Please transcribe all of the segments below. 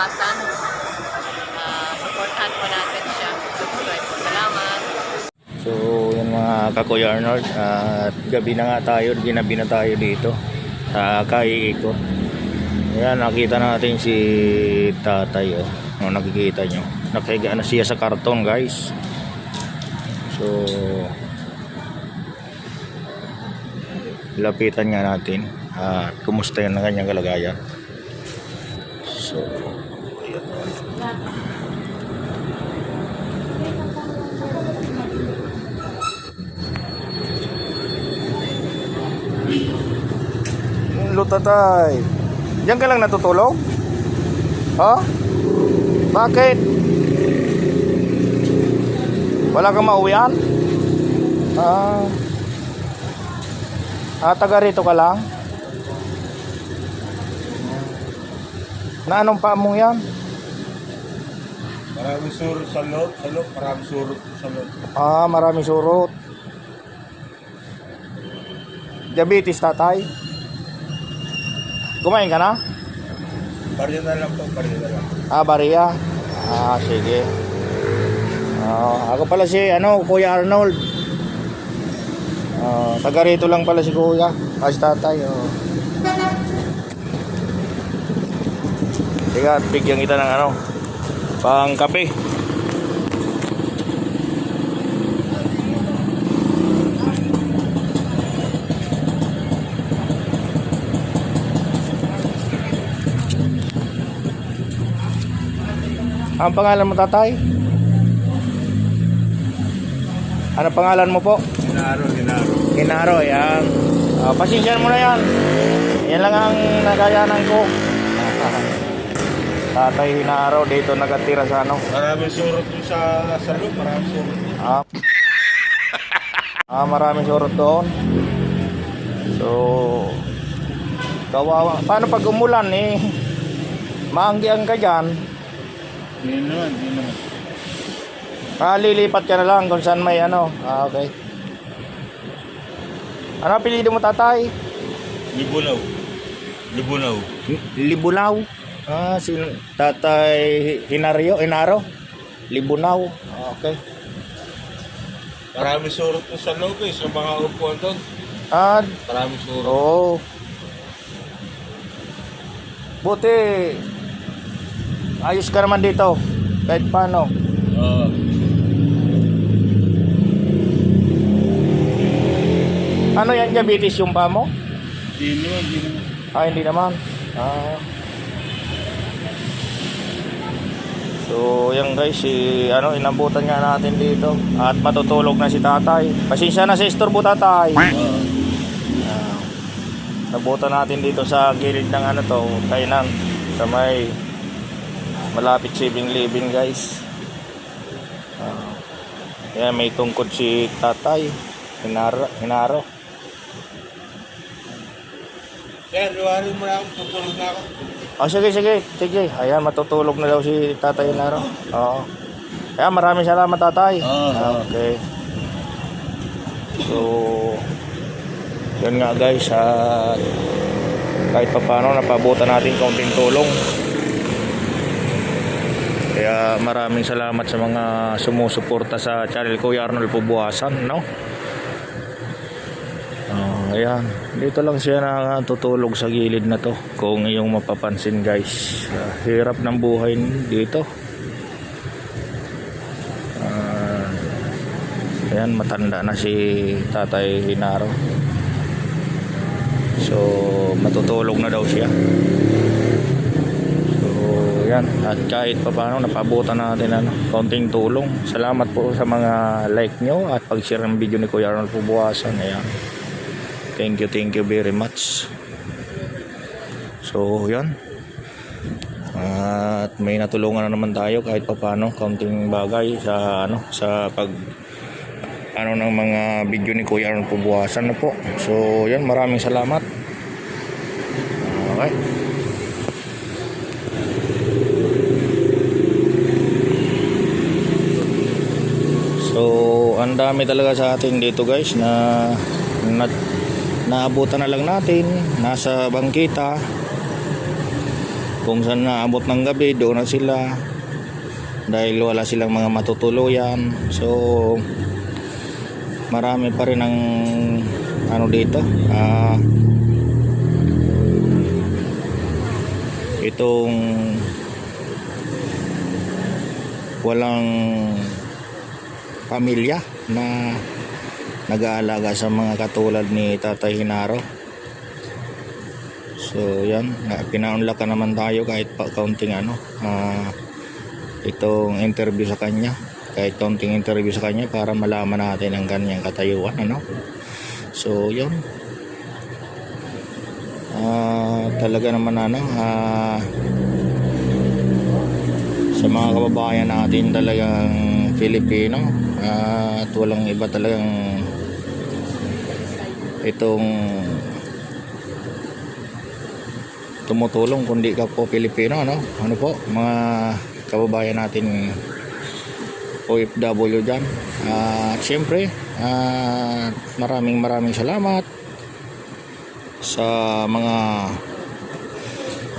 iwasan. Uh, ah, supportahan po natin siya. Subscribe po. Salamat. So, yan mga kakuya Arnold. At uh, gabi na nga tayo. Ginabi na tayo dito. Sa uh, kaiikot. Ayan, nakita natin si tatay. Oh. No, nakikita nyo. Nakiga na siya sa karton guys. So, lapitan nga natin at uh, kumusta yung kanyang kalagayan so ayan. Lutatay. Diyan ka lang natutulog? Ha? Bakit? Wala kang mauwian? Ah. Ah, taga rito ka lang? Na anong pa mo yan? Maraming surot sa loob, sa loob, maraming surot sa loob. Ah, maraming surot. Diabetes tatay. Kumain ka na? Barya na lang po, barya na lang. Ah, Baria. Ah, sige. Ah, ako pala si ano, Kuya Arnold. Ah, taga rito lang pala si Kuya. Ah, si tatay. Oh. Sige, at bigyan kita ng ano, pang kape. Ang pangalan mo tatay? Ano pangalan mo po? Hinaro, hinaro. Kinaro, yan. Uh, pasensya mo na yan. Yan lang ang nagayanan ko. Tatay Hinaro dito nakatira sa ano. Maraming surot yung sa, sa loob, maraming surot. Ah, ah maraming surot doon. So, kawawa. Paano pag umulan eh? Maanggiang ka dyan. Hindi naman, hindi naman. Ah, lilipat ka na lang kung saan may ano. Ah, okay. Ano apelido mo tatay? Libunaw. Libunaw. Libunaw. Ah, si tatay Hinario, Hinaro. Libunaw. Ah, Okay. Maraming surot yung sa loob eh, sa mga upuan doon. Ah, Maraming surot. oo. Buti ayos ka naman dito. Kahit paano. Oo. Ano yan diabetes yung pa mo? Hindi naman, hindi naman. Ah, hindi naman. Ah. So, yan guys, si ano inabutan nga natin dito at matutulog na si Tatay. Pasensya na sa istorbo Tatay. Nabutan natin dito sa gilid ng ano to, kainan sa may malapit saving living guys. Ah, yan, may tungkod si Tatay. Hinaro, hinaro. Sir, luwarin mo na ako, tutulog na ako. Oh, sige, sige, sige. Ayan, matutulog na daw si Tatay Naro. Oo. Ayan, maraming salamat, Tatay. Oo. Ah, Okay. So, yun nga guys, ah, kahit pa paano, napabutan natin kaunting tulong. Kaya maraming salamat sa mga sumusuporta sa channel ko, Arnold Pubuasan, no? Ayan. Dito lang siya nakatutulog sa gilid na to. Kung iyong mapapansin guys. Ah, hirap ng buhay dito. Ah, ayan, matanda na si Tatay Hinaro. So, matutulog na daw siya. So, yan. At kahit pa paano, napabutan natin ano, konting tulong. Salamat po sa mga like nyo at pag-share ng video ni Kuya Arnold Pubuasan. Ayan. Thank you, thank you very much. So, yan. At may natulungan na naman tayo kahit papaano kaunting bagay sa ano sa pag ano ng mga video ni Kuya Arnold Pubuasan na po. So, yan, maraming salamat. Okay. So, ang dami talaga sa atin dito guys na, na naabutan na lang natin nasa bangkita. Kung saan naabot ng gabi doon na sila. Dahil wala silang mga matutuluyan. So marami pa rin ang ano dito ah itong walang pamilya na nag-aalaga sa mga katulad ni Tatay Hinaro. So yan, na- pinaunlakan naman tayo kahit pa kaunting ano, ah, itong interview sa kanya. Kahit kaunting interview sa kanya para malaman natin ang kanyang katayuan. Ano? So yun. Ah, talaga naman ano, ah, sa mga kababayan natin talagang Filipino ah, at walang iba talagang itong tumutulong kundi ka po Pilipino ano? Ano po? Mga kababayan natin OFW dyan. At syempre ah, maraming maraming salamat sa mga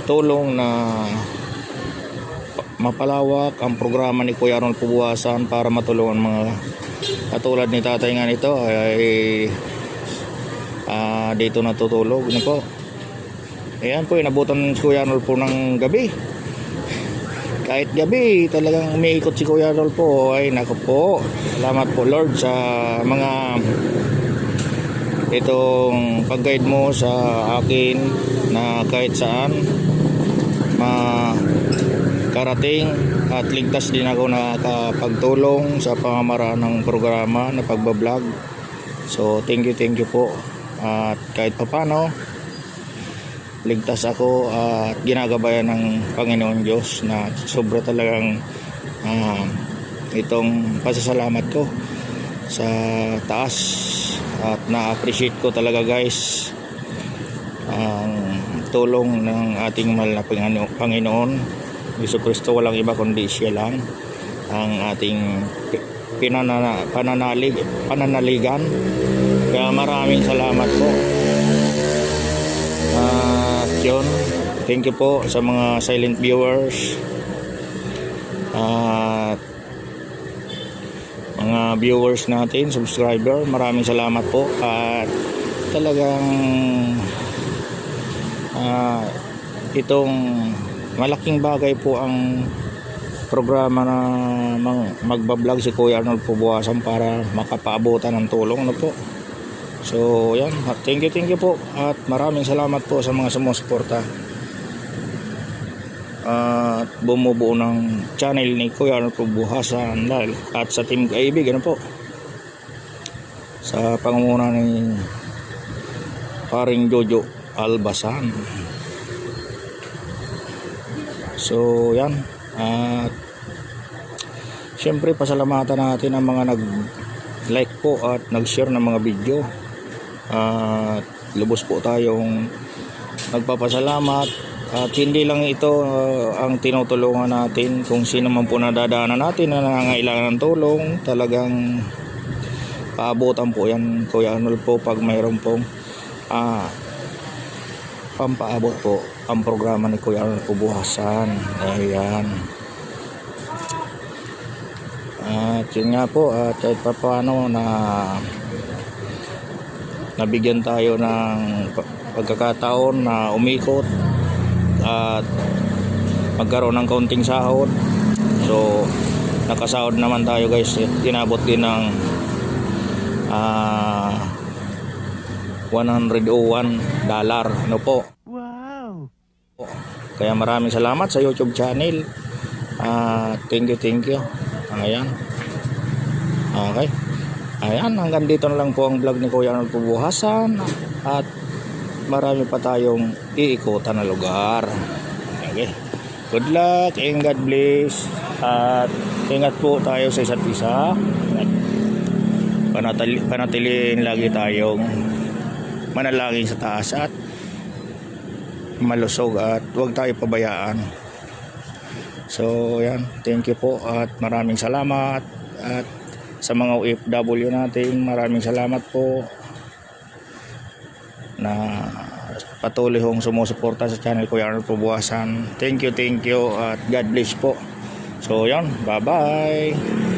tulong na mapalawak ang programa ni Kuya Arnold Pubuasan para matulungan mga katulad ni tatay nga nito ay ah, dito natutulog. Ano po? Ayan po inabutan si Kuya Arnold po ng gabi. Kahit gabi talagang umiikot si Kuya Arnold po. Ay nako po. Salamat po Lord sa mga itong pag-guide mo sa akin na kahit saan makarating at ligtas din ako nakakapagtulong sa pamamaraan ng programa na pagbablog. So thank you thank you po at kahit papano ligtas ako at ginagabayan ng Panginoon Diyos na sobra talagang ah, itong pasasalamat ko sa taas at na-appreciate ko talaga guys ang tulong ng ating mahal na Pangino- Panginoon. Yesu Kristo walang iba kundi siya lang ang ating pinanana, pananalig, pananaligan. Kaya maraming salamat po. At yun. Thank you po sa mga silent viewers. At mga viewers natin, subscriber, maraming salamat po. At talagang ah, itong malaking bagay po ang programa na magbablog si Kuya Arnold Pubuasan para makapaabutan ng tulong ano po? So yan. Thank you thank you po. At maraming salamat po sa mga sumusuporta. At bumubuo ng channel ni Kuya Arnold Pubuasan dahil- at sa team kaibig ano po? Sa pangunguna ni paring Jojo Albasan. So yan at syempre pasalamatan natin ang mga nag like po at nag share ng mga video. At lubos po tayong nagpapasalamat. At hindi lang ito uh, ang tinutulungan natin kung sino man po nadadaanan natin na nangangailangan ng tulong. Talagang paabutan po yan Kuya Arnold po pag mayroon pong ah, pampaabot po ang programa ni Kuya Arnold Pubuhasan ayan. At yun nga po at kahit pa paano na nabigyan tayo ng pa- pagkakataon na umikot at magkaroon ng kaunting sahod. So nakasahod naman tayo guys. Tinabot din ng ah 101 dollar. Ano po? Wow! kaya maraming salamat sa YouTube channel. Ah, thank you thank you. Ayan. Okay. Ayan hanggang dito na lang po ang vlog ni Kuya Arnold Pubuhasan at marami pa tayong iikutan na lugar. Okay. Good luck and God bless. At ingat po tayo sa isa't isa. At panatili, panatiliin lagi tayong manalangin sa taas at malusog at huwag tayo pabayaan So, yan. Thank you po at maraming salamat. At sa mga OFW natin, maraming salamat po na patuloy hong sumusuporta sa channel ko Arnold Pubuasan. Thank you, thank you at God bless po. So, yan. Bye-bye.